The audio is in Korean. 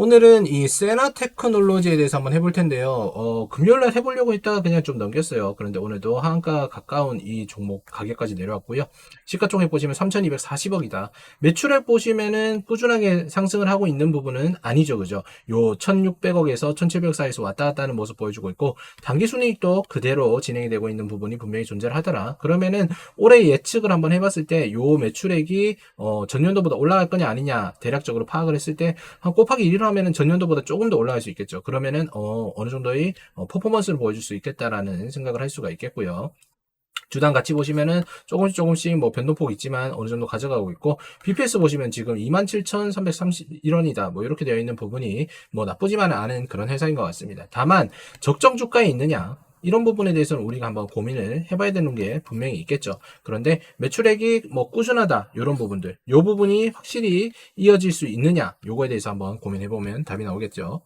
오늘은 이 세나 테크놀로지에 대해서 한번 해볼 텐데요. 어, 금요일날 해보려고 했다가 그냥 좀 넘겼어요. 그런데 오늘도 하한가 가까운 이 종목 가격까지 내려왔고요. 시가총액 보시면 3,240억이다. 매출액 보시면은 꾸준하게 상승을 하고 있는 부분은 아니죠. 그죠? 요 1,600억에서 1,700억 사이에서 왔다 갔다 하는 모습 보여주고 있고, 단기 순이익도 그대로 진행이 되고 있는 부분이 분명히 존재를 하더라. 그러면은 올해 예측을 한번 해봤을 때 요 매출액이 어, 전년도보다 올라갈 거냐 아니냐 대략적으로 파악을 했을 때 한 곱하기 1을 하면은 전년도보다 조금 더 올라갈 수 있겠죠. 그러면은 어, 어느 정도의 어, 퍼포먼스를 보여줄 수 있겠다라는 생각을 할 수가 있겠고요. 주당 같이 보시면은 조금씩 조금씩 뭐 변동폭 있지만 어느 정도 가져가고 있고 BPS 보시면 지금 27,331원이다 뭐 이렇게 되어 있는 부분이 뭐 나쁘지만은 않은 그런 회사인 것 같습니다. 다만 적정 주가에 있느냐 이런 부분에 대해서는 우리가 한번 고민을 해봐야 되는 게 분명히 있겠죠. 그런데 매출액이 뭐 꾸준하다 이런 부분들, 요 부분이 확실히 이어질 수 있느냐 요거에 대해서 한번 고민해보면 답이 나오겠죠.